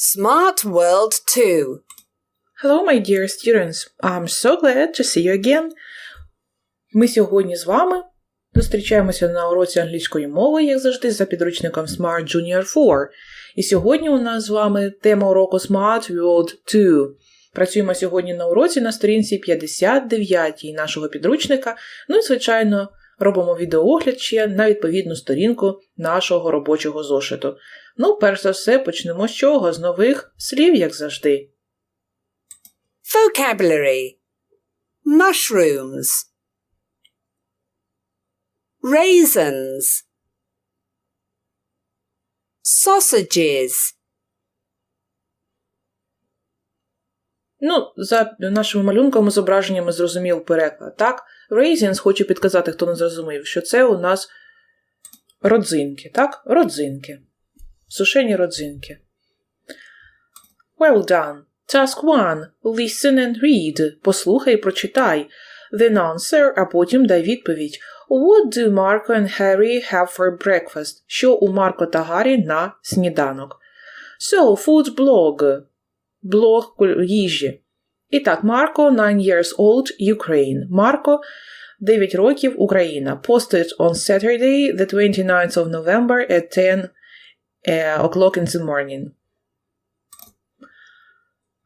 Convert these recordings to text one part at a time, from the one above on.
Smart World 2. Hello, my dear students. I'm so glad to see you again. Ми сьогодні з вами зустрічаємося на уроці англійської мови, як завжди, за підручником Smart Junior 4. І сьогодні у нас з вами тема уроку Smart World 2. Працюємо сьогодні на уроці на сторінці 59 нашого підручника. Ну і, звичайно, робимо відеоогляд ще на відповідну сторінку нашого робочого зошиту. Ну, перш за все, почнемо з чого? З нових слів, як завжди. Vocabulary Mushrooms. Raisins. Sausages. Ну, за нашими малюнками, зображеннями зрозумів переклад. Так, raisins, хочу підказати, хто не зрозумів, що це у нас родзинки, так? Родзинки. Сушені родзинки. Well done. Task 1. Listen and read. Послухай і прочитай. Then answer, а потім дай відповідь. What do Marco and Harry have for breakfast? Що у Марко та Гаррі на сніданок? So, food blog. Блог їжі. І так, Марко, 9 years old, Ukraine. Марко, 9 років, Україна. Posted on Saturday, the 29th of November at 10 uh, o'clock in the morning.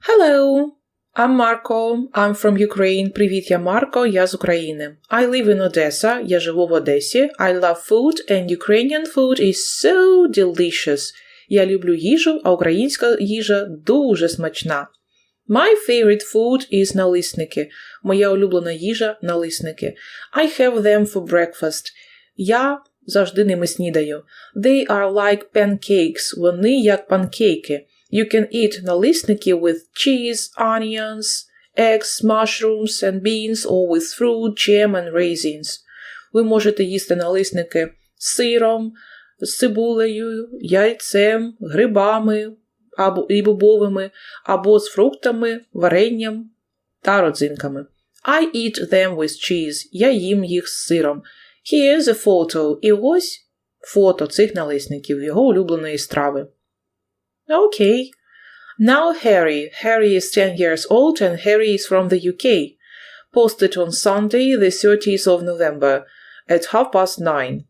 Hello, I'm Marco. I'm from Ukraine. Привіт, я Марко, я з України. I live in Odessa. Я живу в Одесі. I love food and Ukrainian food is so delicious. Я люблю їжу, а українська їжа дуже смачна. My favorite food is налисники. Моя улюблена їжа налисники. I have them for breakfast. Я завжди ними снідаю. They are like pancakes. Вони як панкейки. You can eat налисники with cheese, onions, eggs, mushrooms and beans or with fruit, jam and raisins. Ви можете їсти налисники з сиром, з цибулею, яйцем, грибами або і бобовими, або з фруктами, варенням та родзинками. I eat them with cheese. Я їм їх з сиром. Here's a photo. І ось фото цих налисників, його улюбленої страви. Okay. Now Harry. Harry is 10 years old and Harry is from the UK. Posted on Sunday, the 30th of November at half past nine.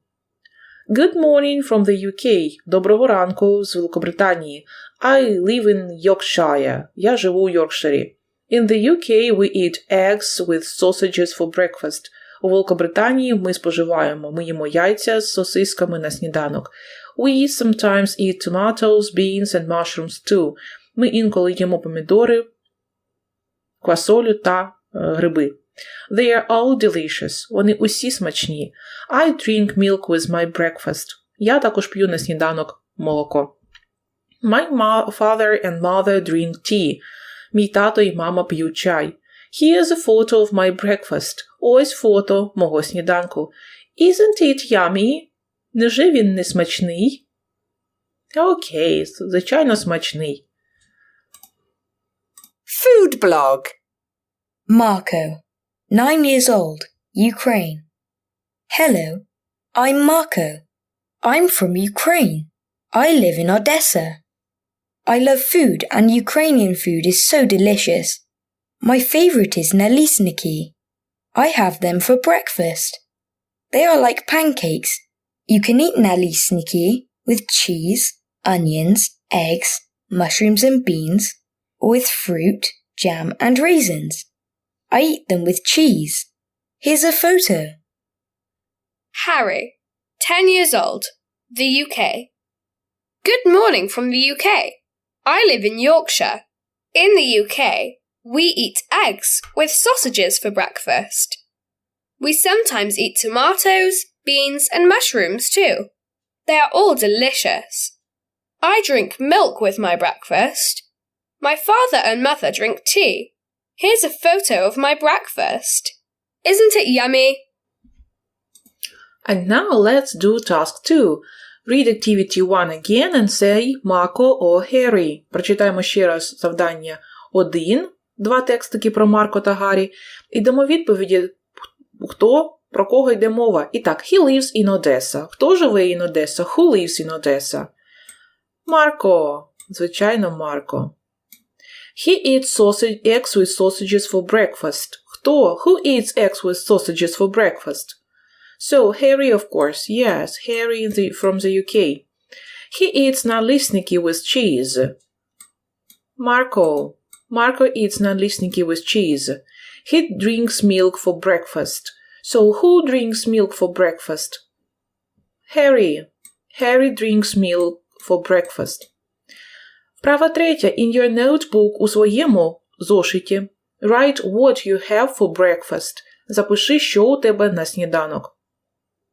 Good morning from the UK. Доброго ранку з Великобританії. I live in Yorkshire. Я живу у Йоркширі. In the UK we eat eggs with sausages for breakfast. У Великобританії ми споживаємо, ми їмо яйця з сосисками на сніданок. We sometimes eat tomatoes, beans and mushrooms too. Ми інколи їмо помідори, квасолю та е, гриби. They are all delicious. Вони усі смачні. I drink milk with my breakfast. Я також п'ю на сніданок молоко. My father and mother drink tea. Мій тато і мама п'ють чай. Here's a photo of my breakfast. Ось фото мого сніданку. Isn't it yummy? Неже він не смачний? Окей, звичайно, смачний. Food blog. Marco, 9 years old, Ukraine. Hello, I'm Marco. I'm from Ukraine. I live in Odessa. I love food and Ukrainian food is so delicious. My favorite is nalisniki. I have them for breakfast. They are like pancakes. You can eat nalisniki with cheese, onions, eggs, mushrooms and beans, or with fruit, jam and raisins. I eat them with cheese. Here's a photo. Harry, 10 years old, the UK. Good morning from the UK. I live in Yorkshire. In the UK, we eat eggs with sausages for breakfast. We sometimes eat tomatoes, beans, and mushrooms too. They are all delicious. I drink milk with my breakfast. My father and mother drink tea. Here's a photo of my breakfast. Isn't it yummy? And now let's do task 2. Read activity 1 again and say Marco or Harry. Прочитаємо ще раз завдання 1, два текстики про Марко та Гаррі, і дамо відповіді, хто, про кого йде мова. І так, he lives in Odessa. Хто живе in Odessa? Who lives in Odessa? Марко. Звичайно, Марко. He eats sausage, eggs with sausages for breakfast. Хто? Who eats eggs with sausages for breakfast? So, Harry, of course. Yes, Harry the, from the UK. He eats налисники with cheese. Marco. Marco eats налисники with cheese. He drinks milk for breakfast. So, who drinks milk for breakfast? Harry. Harry drinks milk for breakfast. Вправа третя. In your notebook у своєму зошиті. Write what you have for breakfast. Запиши, що у тебе на сніданок.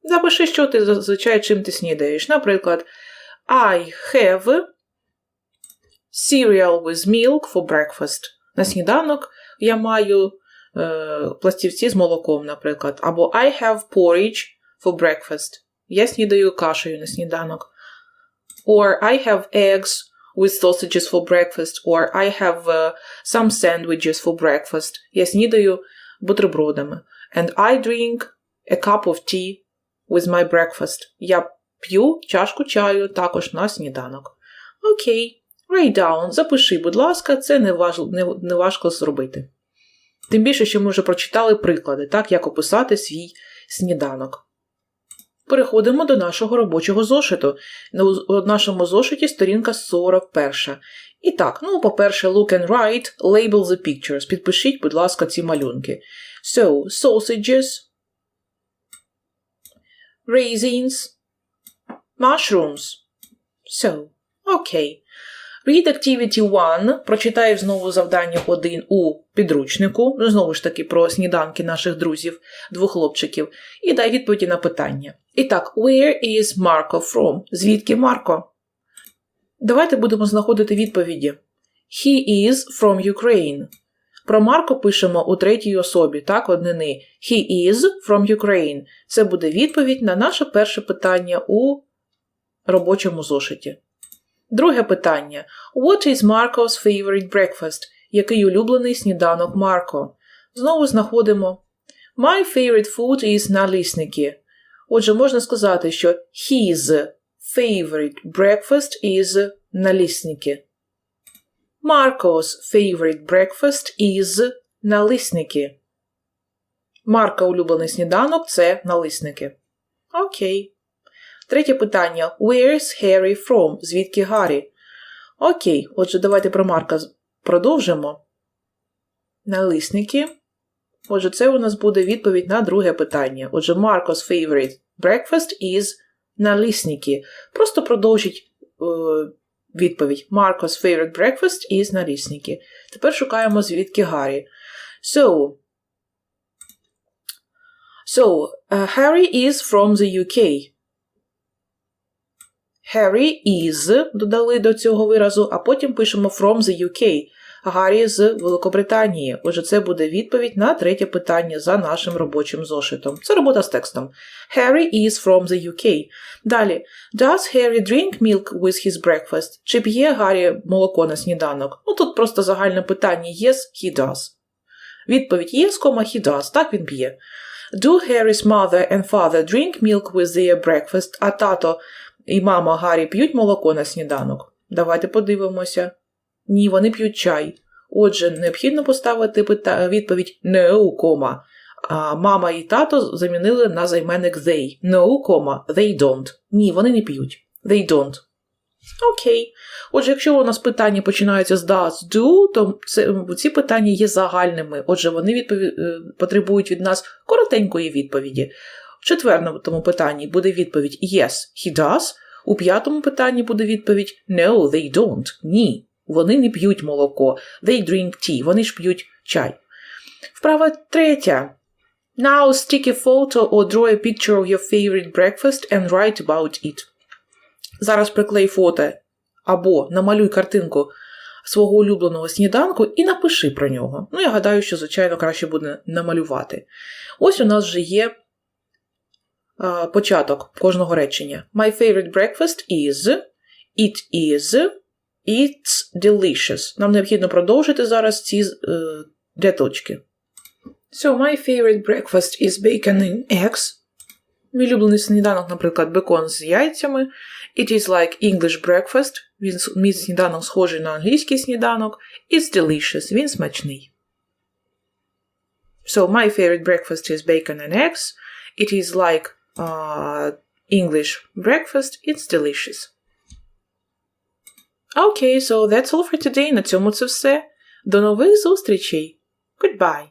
Запиши, що ти зазвичай чим ти снідаєш. Наприклад, I have cereal with milk for breakfast. На сніданок я маю е, пластівці з молоком, наприклад. Або I have porridge for breakfast. Я снідаю кашею на сніданок. Or I have eggs with sausages for breakfast. Or I have uh, some sandwiches for breakfast. Я снідаю бутербродами. And I drink a cup of tea with my breakfast. Я п'ю чашку чаю також на сніданок. Окей. Write down. Запиши, будь ласка, це не, важ... не, не важко зробити. Тим більше, що ми вже прочитали приклади, так, як описати свій сніданок. Переходимо до нашого робочого зошиту. У нашому зошиті сторінка 41. І так, ну, по-перше, look and write, label the pictures. Підпишіть, будь ласка, ці малюнки. So, sausages, raisins, mushrooms. So, окей. Read Activity 1. Прочитаєш знову завдання 1 у підручнику. Ну, знову ж таки, про сніданки наших друзів, двох хлопчиків. І дай відповіді на питання. І так, where is Marco from? Звідки Марко? Давайте будемо знаходити відповіді. He is from Ukraine. Про Марко пишемо у третій особі, так, однини. He is from Ukraine. Це буде відповідь на наше перше питання у робочому зошиті. Друге питання. What is Marco's favorite breakfast? Який улюблений сніданок Марко? Знову знаходимо. My favorite food is налисники. Отже, можна сказати, що his favorite breakfast is налисники. Marco's favorite breakfast is налисники. Марка улюблений сніданок це налисники. Окей. Третє питання. Where's Harry from? Звідки Гаррі? Окей, отже, давайте про Марка продовжимо. Налисники. Отже, це у нас буде відповідь на друге питання. Отже, Marco's favorite breakfast is налисники. Просто продовжіть е, відповідь. Marco's favorite breakfast is налисники. Тепер шукаємо звідки Гаррі. So, so uh, Harry is from the UK. Harry is додали до цього виразу, а потім пишемо from the UK. Гаррі з Великобританії. Отже, це буде відповідь на третє питання за нашим робочим зошитом. Це робота з текстом. Harry is from the UK. Далі. Does Harry drink milk with his breakfast? Чи п'є Гаррі молоко на сніданок? Ну тут просто загальне питання yes, he does. Відповідь yes, he does. Так він п'є. Do Harry's mother and father drink milk with their breakfast? А тато і мама Гаррі п'ють молоко на сніданок? Давайте подивимося. Ні, вони п'ють чай. Отже, необхідно поставити відповідь no, кома. А мама і тато замінили на займенник they. No, кома, they don't. Ні, вони не п'ють. They don't. Окей. Отже, якщо у нас питання починаються з does, do, то це, ці питання є загальними. Отже, вони відпові... потребують від нас коротенької відповіді. В четвертому питанні буде відповідь Yes, he does. У п'ятому питанні буде відповідь No, they don't. Ні. Вони не п'ють молоко. They drink tea. Вони ж п'ють чай. Вправа третя. Now stick a photo or draw a picture of your favorite breakfast and write about it. Зараз приклей фото або намалюй картинку свого улюбленого сніданку і напиши про нього. Ну, я гадаю, що, звичайно, краще буде намалювати. Ось у нас вже є початок кожного речення. My favorite breakfast is, it is, It's delicious. Нам необхідно продовжити зараз ці е, рядочки. So, my favorite breakfast is bacon and eggs. Мій улюблений сніданок, наприклад, бекон з яйцями. It is like English breakfast. Він, мій сніданок схожий на англійський сніданок. It's delicious. Він смачний. So my favorite breakfast is bacon and eggs. It is like uh, English breakfast. It's delicious. Okay, so that's all for today. На цьому це все. До нових зустрічей. Goodbye.